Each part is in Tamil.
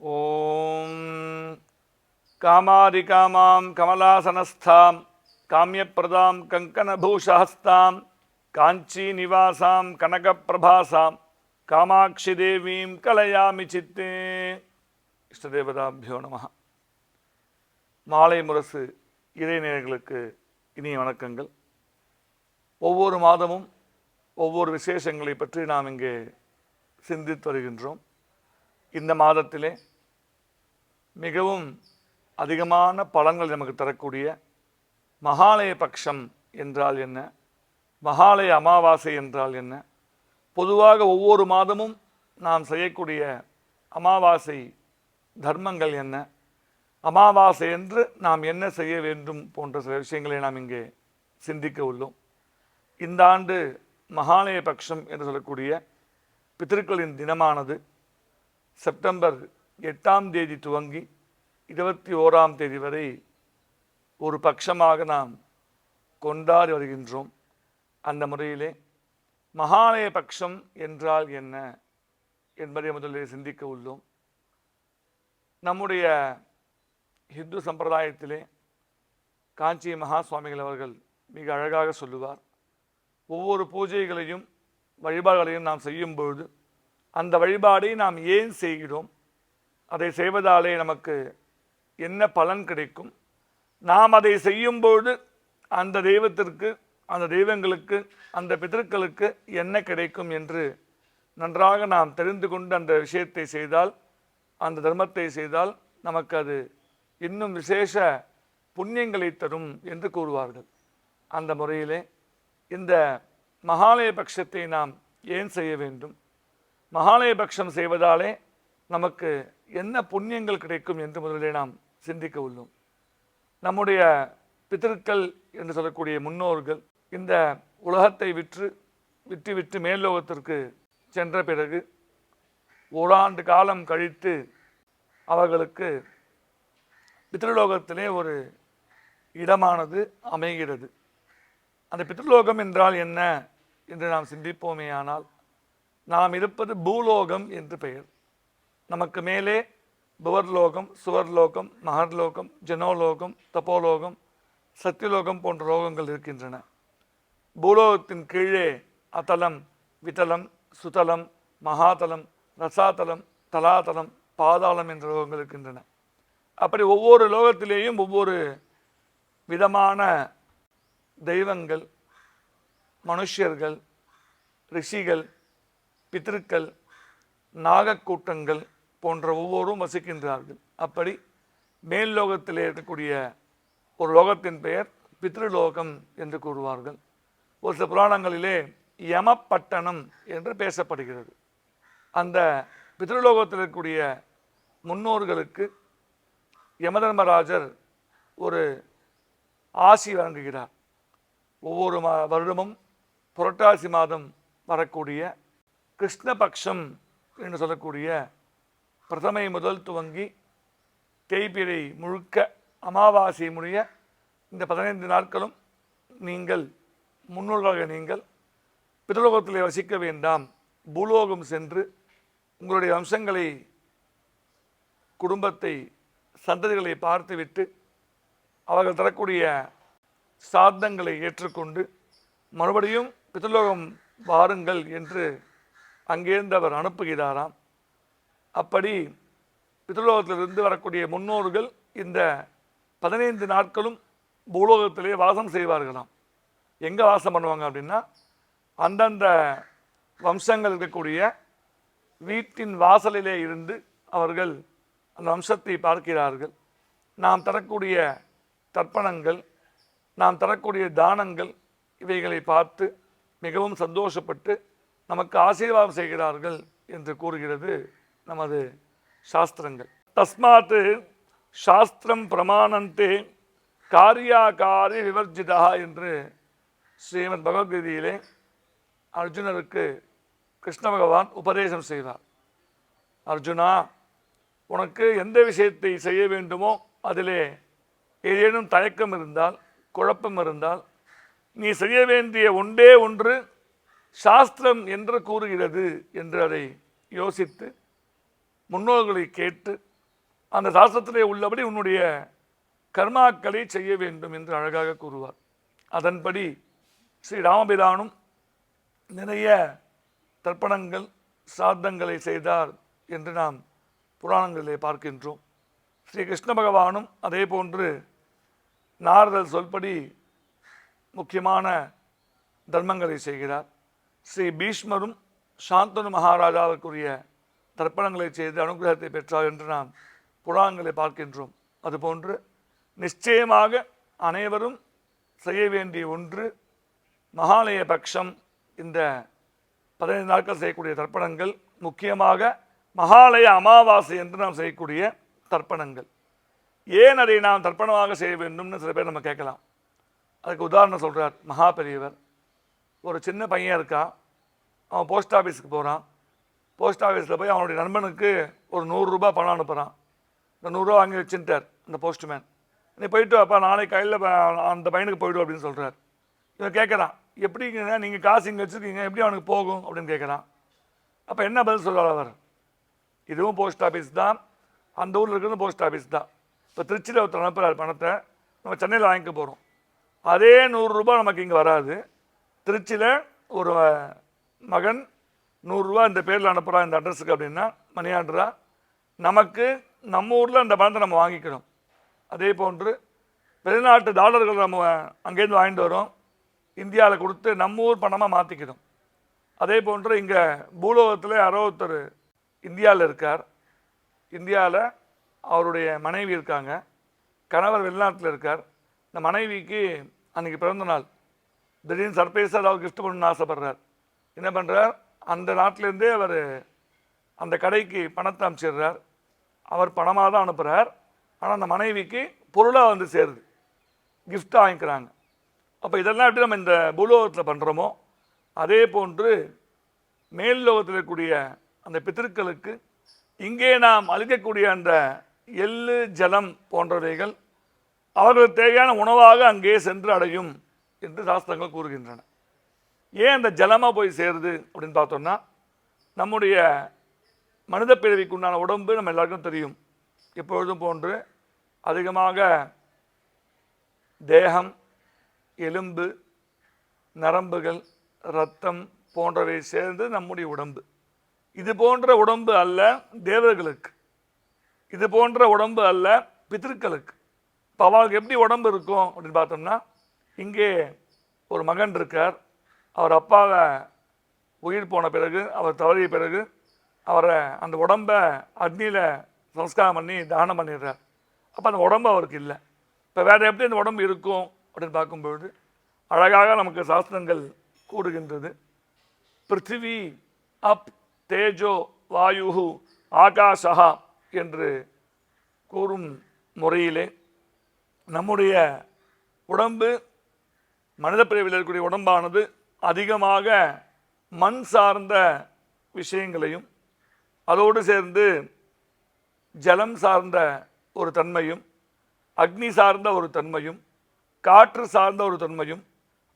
ஓம் காமாரிகாமாம் கமலாசனஸ்தாம் காமியப்பிரதாம் கங்கனபூஷஹஸ்தாம் காஞ்சி நிவாசாம் கனகப்பிரபாசாம் காமாட்சி தேவீம் கலையாமி சித்தே. இஷ்டதேவதாபியோ நம மாலை முரசு இறைநேயர்களுக்கு இனிய வணக்கங்கள். ஒவ்வொரு மாதமும் ஒவ்வொரு விசேஷங்களை பற்றி நாம் இங்கே சிந்தித்து வருகின்றோம். இந்த மாதத்திலே மிகவும் அதிகமான பலன்கள் நமக்கு தரக்கூடிய மகாலய பட்சம் என்றால் என்ன? மகாலய அமாவாசை என்றால் என்ன? பொதுவாக ஒவ்வொரு மாதமும் நாம் செய்யக்கூடிய அமாவாசை தர்மங்கள் என்ன? அமாவாசை என்று நாம் என்ன செய்ய வேண்டும் போன்ற சில விஷயங்களை நாம் இங்கே சிந்திக்க உள்ளோம். இந்த ஆண்டு மகாலய பட்சம் என்று சொல்லக்கூடிய பித்திருக்களின் தினமானது. செப்டம்பர் எட்டாம் தேதி துவங்கி இருபத்தி ஓராம் தேதி வரை ஒரு பட்சமாக நாம் கொண்டாடி வருகின்றோம். அந்த முறையிலே மகாலய பட்சம் என்றால் என்ன என்பதை முதலில் சிந்திக்க உள்ளோம். நம்முடைய ஹிந்து சம்பிரதாயத்திலே காஞ்சி மகா சுவாமிகள் அவர்கள் மிக அழகாக சொல்லுவார். ஒவ்வொரு பூஜைகளையும் வழிபாடுகளையும் நாம் செய்யும் பொழுது அந்த வழிபாடை நாம் ஏன் செய்கிறோம்? அதை செய்வதாலே நமக்கு என்ன பலன் கிடைக்கும்? நாம் அதை செய்யும்போது அந்த தெய்வத்திற்கு அந்த தெய்வங்களுக்கு அந்த பிதர்களுக்கு என்ன கிடைக்கும் என்று நன்றாக நாம் தெரிந்து கொண்டு அந்த விஷயத்தை செய்தால் அந்த தர்மத்தை செய்தால் நமக்கு அது இன்னும் விசேஷ புண்ணியங்களை தரும் என்று கூறுவார்கள். அந்த முறையிலே இந்த மகாலய பட்சத்தை நாம் ஏன் செய்ய வேண்டும்? மகாலயபக்ஷம் செய்வதாலே நமக்கு என்ன புண்ணியங்கள் கிடைக்கும் என்று முதலிலே நாம் சிந்திக்க உள்ளோம். நம்முடைய பித்திருக்கள் என்று சொல்லக்கூடிய முன்னோர்கள் இந்த உலகத்தை விற்று விற்று விட்டு மேல்லோகத்திற்கு சென்ற பிறகு ஓராண்டு காலம் கழித்து அவர்களுக்கு பித்ருலோகத்திலே ஒரு இடமானது அமைகிறது. அந்த பித்ருலோகம் என்றால் என்ன என்று நாம் சிந்திப்போமே ஆனால் நாம் இருப்பது பூலோகம் என்று பெயர். நமக்கு மேலே புவர்லோகம் சுவர்லோகம் மகர்லோகம் ஜனோலோகம் தபோலோகம் சத்தியலோகம் போன்ற லோகங்கள் இருக்கின்றன. பூலோகத்தின் கீழே அத்தலம் விதலம் சுதலம் மகாதலம் ரசாதலம் தலாதலம் பாதாளம் என்ற லோகங்கள் இருக்கின்றன. அப்படி ஒவ்வொரு லோகத்திலேயும் ஒவ்வொரு விதமான தெய்வங்கள் மனுஷர்கள் ரிஷிகள் பித்திருக்கள் நாகக்கூட்டங்கள் போன்ற ஒவ்வொருவரும் வசிக்கின்றார்கள். அப்படி மேல் லோகத்திலே இருக்கக்கூடிய ஒரு லோகத்தின் பெயர் பித்ருலோகம் என்று கூறுவார்கள். ஒரு சில புராணங்களிலே யமப்பட்டணம் என்று பேசப்படுகிறது. அந்த பித்ருலோகத்தில் இருக்கக்கூடிய முன்னோர்களுக்கு யமதர்மராஜர் ஒரு ஆசி வழங்குகிறார். ஒவ்வொரு மா வருடமும் புரட்டாசி மாதம் வரக்கூடிய கிருஷ்ணபக்ஷம் என்று சொல்லக்கூடிய பிரதமை முதல் துவங்கி தேய்பிரை முழுக்க அமாவாசை முடிய இந்த பதினைந்து நாட்களும் நீங்கள் முன்னோர்களாக நீங்கள் பிதலோகத்தில் வசிக்க வேண்டாம். பூலோகம் சென்று உங்களுடைய வம்சங்களை குடும்பத்தை சந்ததிகளை பார்த்துவிட்டு அவர்கள் தரக்கூடிய சாதனங்களை ஏற்றுக்கொண்டு மறுபடியும் பிதலோகம் வாருங்கள் என்று அங்கேருந்து அவர் அனுப்புகிறாராம். அப்படி பித்ருலோகத்திலிருந்து வரக்கூடிய முன்னோர்கள் இந்த பதினைந்து நாட்களும் பூலோகத்திலே வாசம் செய்வார்களாம். எங்கே வாசம் பண்ணுவாங்க அப்படின்னா அந்தந்த வம்சங்கள் இருக்கக்கூடிய வீட்டின் வாசலிலே இருந்து அவர்கள் அந்த வம்சத்தை பார்க்கிறார்கள். நாம் தரக்கூடிய தர்ப்பணங்கள் நாம் தரக்கூடிய தானங்கள் இவைகளை பார்த்து மிகவும் சந்தோஷப்பட்டு நமக்கு ஆசீர்வாதம் செய்கிறார்கள் என்று கூறுகிறது நமது சாஸ்திரங்கள். தஸ்மாத் சாஸ்திரம் பிரமாணந்தே காரியாகாரி விவர்ஜிதா என்று ஸ்ரீமத் பகவத்கீதையிலே அர்ஜுனருக்கு கிருஷ்ண பகவான் உபதேசம் செய்தார். அர்ஜுனா உனக்கு எந்த விஷயத்தை செய்ய வேண்டுமோ அதிலே ஏதேனும் தயக்கம் இருந்தால் குழப்பம் இருந்தால் நீ செய்ய வேண்டிய ஒன்றே ஒன்று சாஸ்திரம் என்று கூறுகிறது என்று அதை யோசித்து முன்னோர்களை கேட்டு அந்த சாஸ்திரத்திலே உள்ளபடி உன்னுடைய கர்மாக்களை செய்ய வேண்டும் என்று அழகாக கூறுவார். அதன்படி ஸ்ரீ ராமபிரானும் நிறைய தர்ப்பணங்கள் சாத்தங்களை செய்தார் என்று நாம் புராணங்களிலே பார்க்கின்றோம். ஸ்ரீ கிருஷ்ண பகவானும் அதே போன்று நாரதர் சொல்படி முக்கியமான தர்மங்களை செய்கிறார். ஸ்ரீ பீஷ்மரும் சாந்தனு மகாராஜாவுக்குரிய தர்ப்பணங்களை செய்து அனுகிரகத்தை பெற்றார் என்று நாம் புராணங்களை பார்க்கின்றோம். அதுபோன்று நிச்சயமாக அனைவரும் செய்ய வேண்டிய ஒன்று மகாலய பட்சம் இந்த பதினைந்து நாட்கள் செய்யக்கூடிய தர்ப்பணங்கள் முக்கியமாக மகாலய அமாவாசை என்று நாம் செய்யக்கூடிய தர்ப்பணங்கள். ஏன் அதை நாம் தர்ப்பணமாக செய்ய வேண்டும்னு சில பேர் நம்ம கேட்கலாம். அதுக்கு உதாரணம் சொல்கிறார் மகா பெரியவர் ஒரு சின்ன பையன் இருக்கான். அவன் போஸ்ட் ஆஃபீஸுக்கு போகிறான் போஸ்ட் ஆஃபீஸில் போய் அவனுடைய நண்பனுக்கு ஒரு நூறுரூபா பணம் அனுப்புகிறான் இந்த நூறுரூவா வாங்கி வச்சுட்டார் அந்த போஸ்ட்மேன் நீ போயிட்டு அப்பா நாளைக்கு கையில் அந்த பையனுக்கு போய்டும் அப்படின்னு சொல்கிறார் இவன் கேட்குறான் எப்படிங்க நீங்கள் காசு இங்கே வச்சுருக்கீங்க எப்படி அவனுக்கு போகும்? அப்படின்னு கேட்குறான் அப்போ என்ன பதில் சொல்கிறார் அவர்? இதுவும் போஸ்ட் ஆஃபீஸ் தான். அந்த ஊரில் இருக்கிறது போஸ்ட் ஆஃபீஸ் தான். இப்போ திருச்சியில் ஒருத்தர் அனுப்புகிறார் பணத்தை. நம்ம சென்னையில் வாங்கிக்க போகிறோம் அதே நூறுரூபா நமக்கு இங்கே வராது. திருச்சியில் ஒரு மகன் நூறுரூவா இந்த பேரில் அனுப்புகிறான் இந்த அட்ரஸுக்கு அப்படின்னா மணி ஆர்டரா நமக்கு நம்ம ஊரில் அந்த பணத்தை நம்ம வாங்கிக்கிறோம். அதே போன்று வெளிநாட்டு டாலர்கள் நம்ம அங்கேருந்து வாங்கிட்டு வரோம். இந்தியாவில் கொடுத்து நம்ம ஊர் பணமாக மாற்றிக்கிறோம் அதே போன்று இங்கே பூலோகத்தில் யாரோ ஒருத்தர் இந்தியாவில் இருக்கார். இந்தியாவில் அவருடைய மனைவி இருக்காங்க. கணவர் வெளிநாட்டில் இருக்கார். இந்த மனைவிக்கு அன்றைக்கி பிறந்த நாள். திடீர்னு சர்ப்ரைஸாக ஏதாவது கிஃப்ட் பண்ணணும்னு ஆசைப்படுறார். என்ன பண்ணுறார் அந்த நாட்டிலேருந்தே அவர் அந்த கடைக்கு பணத்தை அனுப்பிச்சிடுறார். அவர் பணமாக தான் அனுப்புகிறார் ஆனால் அந்த மனைவிக்கு பொருளாக வந்து சேருது. Gift வாங்கிக்கிறாங்க. அப்போ இதெல்லாம் எப்படி நம்ம இந்த பூலோகத்தில் பண்ணுறோமோ அதே போன்று மேல் லோகத்தில் இருக்கக்கூடிய அந்த பித்திருக்களுக்கு இங்கே நாம் அளிக்கக்கூடிய அந்த எள்ளு ஜலம் போன்றவைகள் அவர்களுக்கு தேவையான உணவாக அங்கே சென்று அடையும். என்று சாஸ்திரங்கள் கூறுகின்றன. ஏன் அந்த ஜலமாக போய் சேருது அப்படின்னு பார்த்தோம்னா நம்முடைய மனித பிறவிக்கு உண்டான உடம்பு நம்ம எல்லாருக்கும் தெரியும். எப்பொழுதும் போன்று அதிகமாக தேகம் எலும்பு நரம்புகள் இரத்தம் போன்றவை சேர்ந்து நம்முடைய உடம்பு. இது போன்ற உடம்பு அல்ல தேவர்களுக்கு. இது போன்ற உடம்பு அல்ல பித்திருக்களுக்கு. இப்போ அவளுக்கு எப்படி உடம்பு இருக்கும் அப்படின்னு பார்த்தோம்னா இங்கே ஒரு மகன் இருக்கார். அவர் அப்பாவை உயிர் போன பிறகு அவர் தவறிய பிறகு அவரை அந்த உடம்பை அக்னியில் சம்ஸ்காரம் பண்ணி தானம் பண்ணிடுறார். அப்போ அந்த உடம்பு அவருக்கு இல்லை. இப்போ வேறு எப்படி அந்த உடம்பு இருக்கும் அப்படின்னு பார்க்கும்பொழுது அழகாக நமக்கு சாஸ்திரங்கள் கூறுகின்றது. பிருத்திவி அப் தேஜோ வாயு ஆகாஷா என்று கூறும் முறையிலே நம்முடைய உடம்பு மனித பிரிவில் இருக்கக்கூடிய உடம்பானது அதிகமாக மண் சார்ந்த விஷயங்களையும் அதோடு சேர்ந்து ஜலம் சார்ந்த ஒரு தன்மையும் அக்னி சார்ந்த ஒரு தன்மையும் காற்று சார்ந்த ஒரு தன்மையும்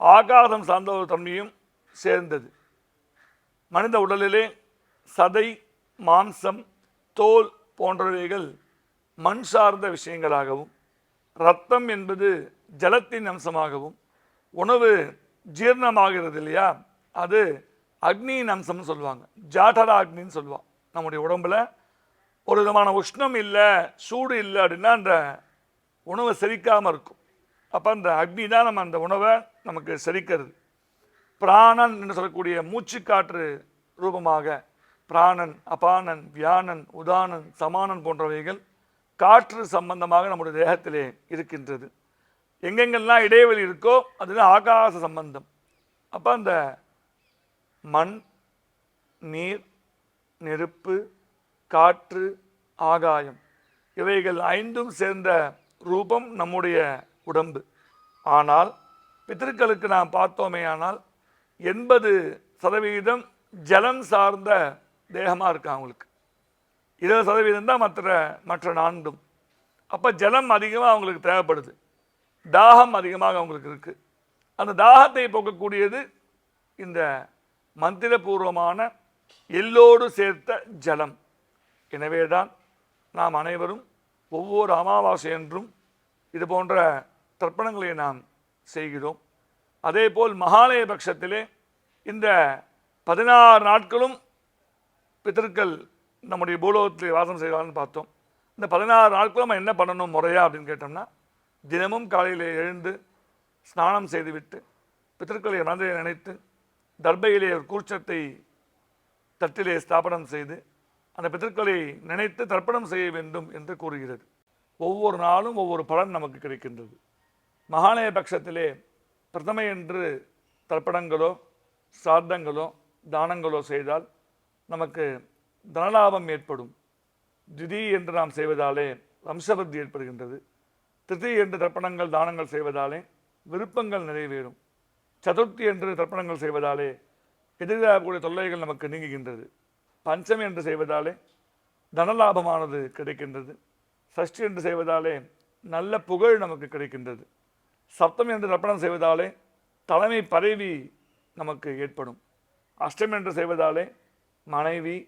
ஆகாசம் சார்ந்த ஒரு தன்மையும் சேர்ந்தது. மனித உடலிலே சதை மாம்சம் தோல் போன்றவைகள் மண் சார்ந்த விஷயங்களாகவும் ரத்தம் என்பது ஜலத்தின் அம்சமாகவும் உணவு ஜீரணமாகிறது இல்லையா? அது அக்னியின் அம்சம்னு சொல்லுவாங்க. ஜாடரா அக்னின்னு சொல்லுவாள் நம்முடைய உடம்புல ஒரு விதமான உஷ்ணம் இல்லை சூடு இல்லை அப்படின்னா அந்த உணவை செரிக்காமல் இருக்கும். அப்போ அந்த அக்னி தான் நம்ம அந்த உணவை நமக்கு செரிக்கிறது. பிராணன் என்று சொல்லக்கூடிய மூச்சுக்காற்று ரூபமாக பிராணன் அபானன் வியானன் உதானன் சமானன் போன்றவைகள் காற்று சம்பந்தமாக நம்முடைய தேகத்திலே இருக்கின்றது. எங்கெங்கெல்லாம் இடைவெளி இருக்கோ அதுதான் ஆகாச சம்பந்தம். அப்போ அந்த மண் நீர் நெருப்பு காற்று ஆகாயம் இவைகள் ஐந்தும் சேர்ந்த ரூபம் நம்முடைய உடம்பு. ஆனால் பித்திருக்களுக்கு நாம் பார்த்தோமே ஆனால் எண்பது சதவீதம் ஜலம் சார்ந்த தேகமாக இருக்கு அவங்களுக்கு. இருபது சதவீதம் தான் மற்ற மற்ற நான்கும். அப்போ ஜலம் அதிகமாக அவங்களுக்கு தேவைப்படுது. தாகம் அதிகமாக அவங்களுக்கு இருக்குது அந்த தாகத்தை போக்கக்கூடியது இந்த மந்திரபூர்வமான எல்லோடு சேர்த்த ஜலம். எனவே தான் நாம் அனைவரும் ஒவ்வொரு அமாவாசை என்றும் இது போன்ற தர்ப்பணங்களை நாம் செய்கிறோம். அதேபோல் மகாலய பட்சத்திலே இந்த பதினாறு நாட்களும் பித்தர்கள் நம்முடைய பூலோகத்தில் வாசம் செய்வாங்கன்னு பார்த்தோம். இந்த பதினாறு நாட்களும் நம்ம என்ன பண்ணணும் முறையா அப்படின்னு கேட்டோம்னா தினமும் காலையில் எழுந்து ஸ்நானம் செய்துவிட்டு பித்தர்களை மனதில் நினைத்து தர்பையிலே ஒரு கூர்ச்சத்தை தட்டிலே ஸ்தாபனம் செய்து அந்த பித்தர்களை நினைத்து தர்ப்பணம் செய்ய வேண்டும் என்று கூறுகிறது. ஒவ்வொரு நாளும் ஒவ்வொரு பலன் நமக்கு கிடைக்கின்றது. மகாலய பட்சத்திலே பிரதமை என்று தர்ப்பணங்களோ சார்த்தங்களோ தானங்களோ செய்தால் நமக்கு தனலாபம் ஏற்படும். திதி என்று நாம் செய்வதாலே வம்சவருத்தி ஏற்படுகின்றது. திருத்தி என்று தர்ப்பணங்கள் தானங்கள் செய்வதாலே விருப்பங்கள் நிறைவேறும். சதுர்த்தி என்று தர்ப்பணங்கள் செய்வதாலே எதிராகக்கூடிய தொல்லைகள் நமக்கு நீங்குகின்றது. பஞ்சமி என்று செய்வதாலே தனலாபமானது கிடைக்கின்றது. சஷ்டி என்று செய்வதாலே நல்ல புகழ் நமக்கு கிடைக்கின்றது. சப்தமி என்று தர்ப்பணம் செய்வதாலே தலைமை பரவி நமக்கு ஏற்படும். அஷ்டமி என்று செய்வதாலே மனைவி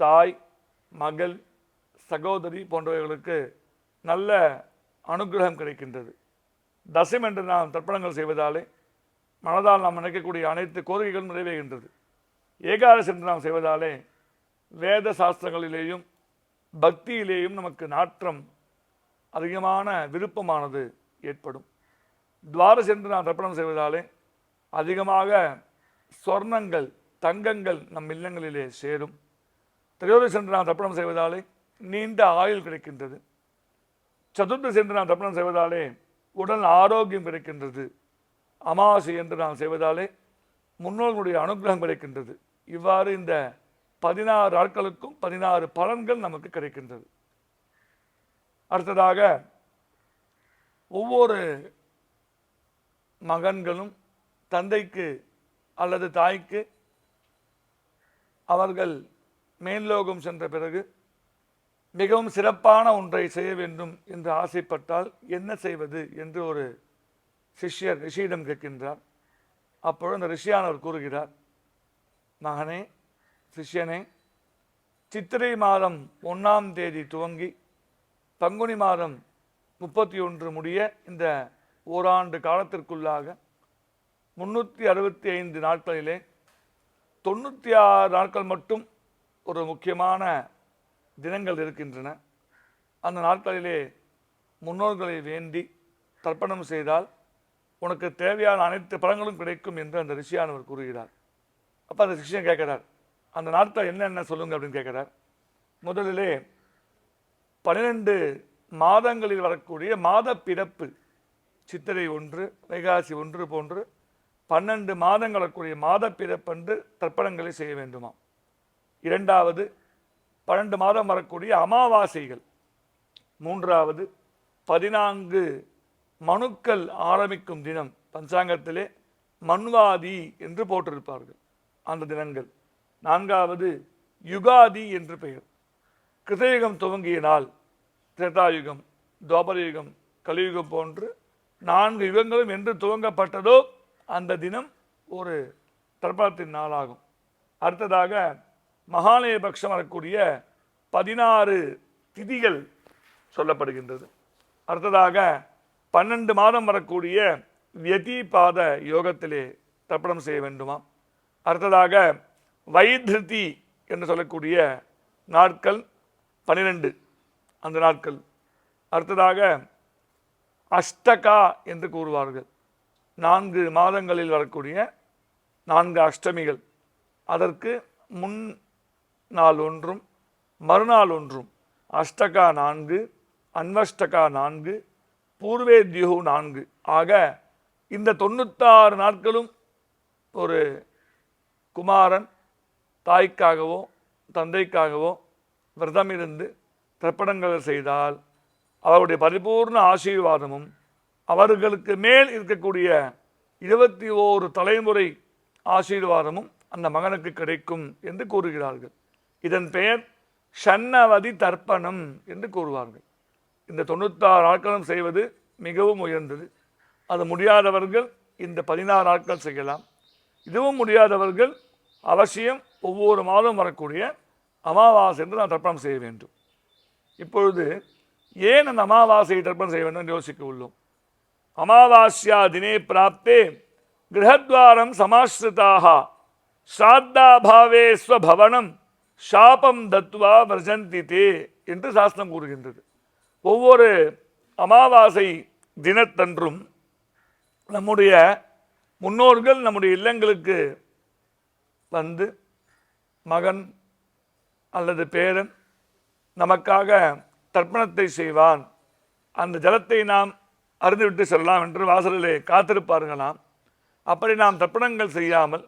தாய் மகள் சகோதரி போன்றவர்களுக்கு நல்ல அனுகிரகம் கிடைக்கின்றது. தசம் என்று நாம் தர்ப்பணங்கள் செய்வதாலே மனதால் நாம் நினைக்கக்கூடிய அனைத்து கோரிக்கைகளும் நிறைவேறுகின்றது. ஏகாதசி என்று நாம் செய்வதாலே வேத சாஸ்திரங்களிலேயும் பக்தியிலேயும் நமக்கு நாற்றம் அதிகமான விருப்பமானது ஏற்படும். துவாரசி என்று நாம் தர்ப்பணம் செய்வதாலே அதிகமாக சொர்ணங்கள் தங்கங்கள் நம் இல்லங்களிலே சேரும். திரையோதசி என்று நாம் தர்ப்பணம் செய்வதாலே நீண்ட ஆயுள் கிடைக்கின்றது. சதுர்தசி என்று நாம் தர்ப்பணம் செய்வதாலே உடல் ஆரோக்கியம் கிடைக்கின்றது. அமாவாசை என்று நாம் செய்வதாலே முன்னோர்களுடைய அனுகிரகம் கிடைக்கின்றது. இவ்வாறு இந்த பதினாறு ஆட்களுக்கும் பதினாறு பலன்கள் நமக்கு கிடைக்கின்றது. அடுத்ததாக ஒவ்வொரு மகன்களும் தந்தைக்கு அல்லது தாய்க்கு அவர்கள் மேல்லோகம் சென்ற பிறகு மிகவும் சிறப்பான ஒன்றை செய்ய வேண்டும் என்று ஆசைப்பட்டால் என்ன செய்வது என்று ஒரு சிஷ்யர் ரிஷியிடம் கேட்கின்றார். அப்பொழுது அந்த ரிஷியானவர் கூறுகிறார் மகனே சிஷ்யனே சித்திரை மாதம் ஒன்றாம் தேதி துவங்கி பங்குனி மாதம் முப்பத்தி ஒன்று முடிய இந்த ஓராண்டு காலத்திற்குள்ளாக முன்னூற்றி அறுபத்தி ஐந்து நாட்களிலே தொண்ணூற்றி ஆறு நாட்கள் மட்டும் ஒரு முக்கியமான தினங்கள் இருக்கின்றன. அந்த நாட்களிலே முன்னோர்களை வேண்டி தர்ப்பணம் செய்தால் உனக்கு தேவையான அனைத்து பழங்களும் கிடைக்கும் என்று அந்த ரிஷியானவர் கூறுகிறார். அப்போ அந்த ரிஷியன் கேட்குறார் அந்த நாட்கள் என்னென்ன சொல்லுங்க? அப்படின்னு கேட்குறார். முதலிலே பன்னிரெண்டு மாதங்களில் வரக்கூடிய மாத பிறப்பு சித்திரை ஒன்று வைகாசி ஒன்று போன்று பன்னெண்டு மாதங்கள் வரக்கூடிய மாத பிறப்பன்று தர்ப்பணங்களை செய்ய வேண்டுமாம். இரண்டாவது பன்னெண்டு மாதம் வரக்கூடிய அமாவாசைகள். மூன்றாவது பதினான்கு மனுக்கள் ஆரம்பிக்கும் தினம். பஞ்சாங்கத்திலே மன்வாதி என்று போட்டிருப்பார்கள் அந்த தினங்கள். நான்காவது யுகாதி என்று பெயர். கிருதயுகம் துவங்கிய நாள். திரேதாயுகம் துவாபரயுகம் கலியுகம் போன்று நான்கு யுகங்களும் என்று துவங்கப்பட்டதோ அந்த தினம் ஒரு தர்ப்பணத்தின் நாளாகும். அடுத்ததாக மகாலயபக்ஷம் வரக்கூடிய பதினாறு திதிகள் சொல்லப்படுகின்றது. அடுத்ததாக பன்னெண்டு மாதம் வரக்கூடிய வியதிபாத யோகத்திலே தர்ப்பணம் செய்ய வேண்டுமாம். அடுத்ததாக வைத்திருதி என்று சொல்லக்கூடிய நாட்கள் பன்னிரெண்டு அந்த நாட்கள். அடுத்ததாக அஷ்டகா என்று கூறுவார்கள். நான்கு மாதங்களில் வரக்கூடிய நான்கு அஷ்டமிகள். அதற்கு முன் நாள் ஒன்றும் மறுநாள் ஒன்றும் அஷ்டகா நான்கு அன்வஷ்டகா நான்கு பூர்வேத்யுகு நான்கு. ஆக இந்த தொண்ணூத்தாறு நாட்களும் ஒரு குமாரன் தாய்க்காகவோ தந்தைக்காகவோ விரதம் இருந்து தர்ப்பணங்கள் செய்தால் அவருடைய பரிபூர்ண ஆசீர்வாதமும் அவர்களுக்கு மேல் இருக்கக்கூடிய இருபத்தி ஓரு தலைமுறை ஆசீர்வாதமும் அந்த மகனுக்கு கிடைக்கும் என்று கூறுகிறார்கள். இதன் பெயர் ஷன்னவதி தர்ப்பணம் என்று கூறுவார்கள். இந்த தொண்ணூத்தாறு நாட்களும் செய்வது மிகவும் உயர்ந்தது. அது முடியாதவர்கள் இந்த பதினாறு நாட்கள் செய்யலாம். இதுவும் முடியாதவர்கள் அவசியம் ஒவ்வொரு மாதம் வரக்கூடிய அமாவாசை என்று நான் தர்ப்பணம் செய்ய வேண்டும். இப்பொழுது ஏன் அந்த அமாவாசையை தர்ப்பணம் செய்ய வேண்டும் என்று யோசிக்க உள்ளோம். அமாவாஸ்யா தினே பிராப்தே கிரகத்வாரம் சமாஸ்ரிதாக ஸ்ராத்தாபாவே ஸ்வபவனம். சாபம் தத்வா வர்ஜந்தி தே என்று சாஸ்திரம் கூறுகின்றது. ஒவ்வொரு அமாவாசை தினத்தன்றும் நம்முடைய முன்னோர்கள் நம்முடைய இல்லங்களுக்கு வந்து மகன் அல்லது பேரன் நமக்காக தர்ப்பணத்தை செய்வான். அந்த ஜலத்தை நாம் அருந்துவிட்டு செல்லலாம் என்று வாசலிலே காத்திருப்பார்களாம். அப்படி நாம் தர்ப்பணங்கள் செய்யாமல்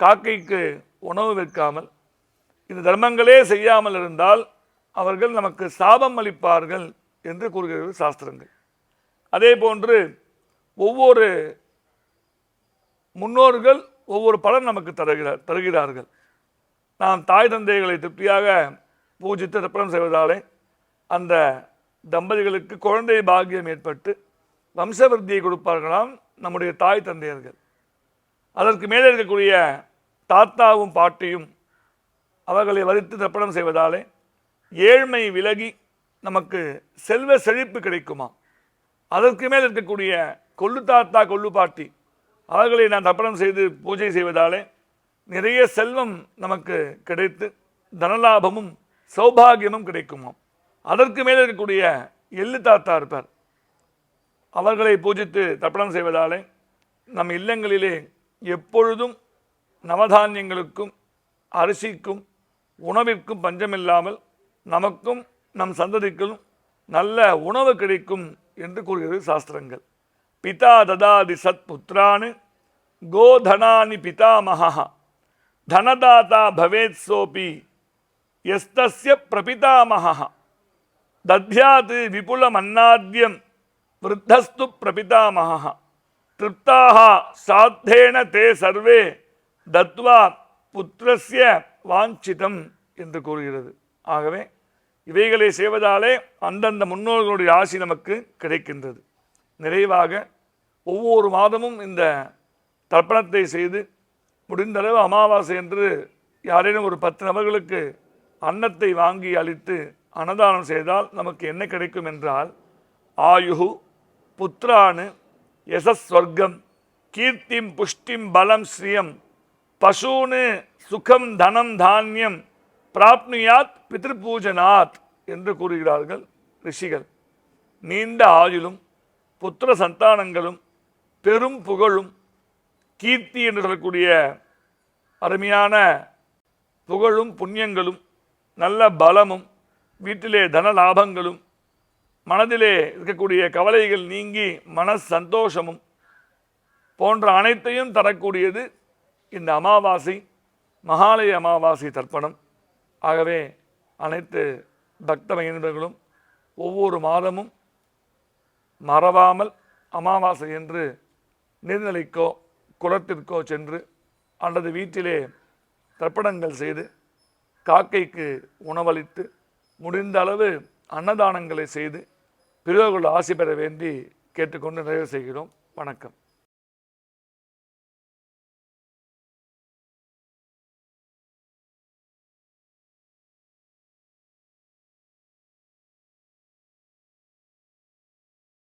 காக்கைக்கு உணவு வைக்காமல் இந்த தர்மங்களே செய்யாமல் இருந்தால் அவர்கள் நமக்கு சாபம் அளிப்பார்கள் என்று கூறுகிறது சாஸ்திரங்கள். அதே போன்று ஒவ்வொரு முன்னோர்கள் ஒவ்வொரு பலன் நமக்கு தருகிறார் தருகிறார்கள். நாம் தாய் தந்தைகளை திருப்தியாக பூஜித்து தர்ப்பணம் செய்வதாலே அந்த தம்பதிகளுக்கு குழந்தை பாக்கியம் ஏற்பட்டு வம்சவருத்தியை கொடுப்பார்களாம் நம்முடைய தாய் தந்தையர்கள். அதற்கு மேலே இருக்கக்கூடிய தாத்தாவும் பாட்டியும் அவர்களை வரித்து தர்ப்பணம் செய்வதாலே ஏழ்மை விலகி நமக்கு செல்வ செழிப்பு கிடைக்குமா? அதற்கு மேல் இருக்கக்கூடிய கொல்லு தாத்தா கொல்லு பாட்டி அவர்களை நான் தர்ப்பணம் செய்து பூஜை செய்வதாலே நிறைய செல்வம் நமக்கு கிடைத்து தனலாபமும் சௌபாகியமும் கிடைக்குமாம் அதற்கு மேல் இருக்கக்கூடிய எள்ளு தாத்தா இருப்பார். அவர்களை பூஜித்து தர்ப்பணம் செய்வதாலே நம் இல்லங்களிலே எப்பொழுதும் நவதானியங்களுக்கும் அரிசிக்கும் உணவிற்கும் பஞ்சமில்லாமல் நமக்கும் நம் சந்ததிக்கும் நல்ல உணவு கிடைக்கும் என்று கூறுகிறது சாஸ்திரங்கள். பிதா ததாதி சத் புத்திரானு கோதனானி பிதாமகா தனதாதா பவேத் சோபி எஸ்தஸ்ய பிரபிதாமகா தத்யாத் விபுலமன்னாத்யம் விருத்தஸ்து பிரபிதாமகா திருப்தாக சாத்தேன தே சர்வே தத்வா புத்திரஸ்ய வாஞ்சிதம் என்று கூறுகிறது. ஆகவே இவைகளை செய்வதாலே அந்தந்த முன்னோர்களுடைய ஆசி நமக்கு கிடைக்கின்றது. நிறைவாக ஒவ்வொரு மாதமும் இந்த தர்ப்பணத்தை செய்து முடிந்தளவு அமாவாசை என்று யாரேனும் ஒரு பத்து நபர்களுக்கு அன்னத்தை வாங்கி அளித்து அன்னதானம் செய்தால் நமக்கு என்ன கிடைக்கும் என்றால் ஆயுகு புத்திரானு யசஸ்வர்க்கம் கீர்த்திம் புஷ்டிம் பலம் ஸ்ரீயம் பசூனு சுகம் தனம் தானியம் பிராப்னுயாத் பித்ருபூஜனாத் என்று கூறுகிறார்கள் ரிஷிகள். நீண்ட ஆயுளும் புத்திர சந்தானங்களும் பெரும் புகழும் கீர்த்தி என்று சொல்லக்கூடிய அருமையான புகழும் புண்ணியங்களும் நல்ல பலமும் வீட்டிலே தன லாபங்களும் மனதிலே இருக்கக்கூடிய கவலைகள் நீங்கி மன சந்தோஷமும் போன்ற அனைத்தையும் தரக்கூடியது இந்த அமாவாசை மகாலய அமாவாசை தர்ப்பணம். ஆகவே அனைத்து பக்த மைந்தர்களும் ஒவ்வொரு மாதமும் மறவாமல் அமாவாசை என்று நீர்நிலைக்கோ குளத்திற்கோ சென்று அல்லது வீட்டிலே தர்ப்பணங்கள் செய்து காக்கைக்கு உணவளித்து முடிந்த அளவு அன்னதானங்களை செய்து பிறகுள்ள ஆசை பெற வேண்டி கேட்டுக்கொண்டு நிறைவு செய்கிறோம். வணக்கம்.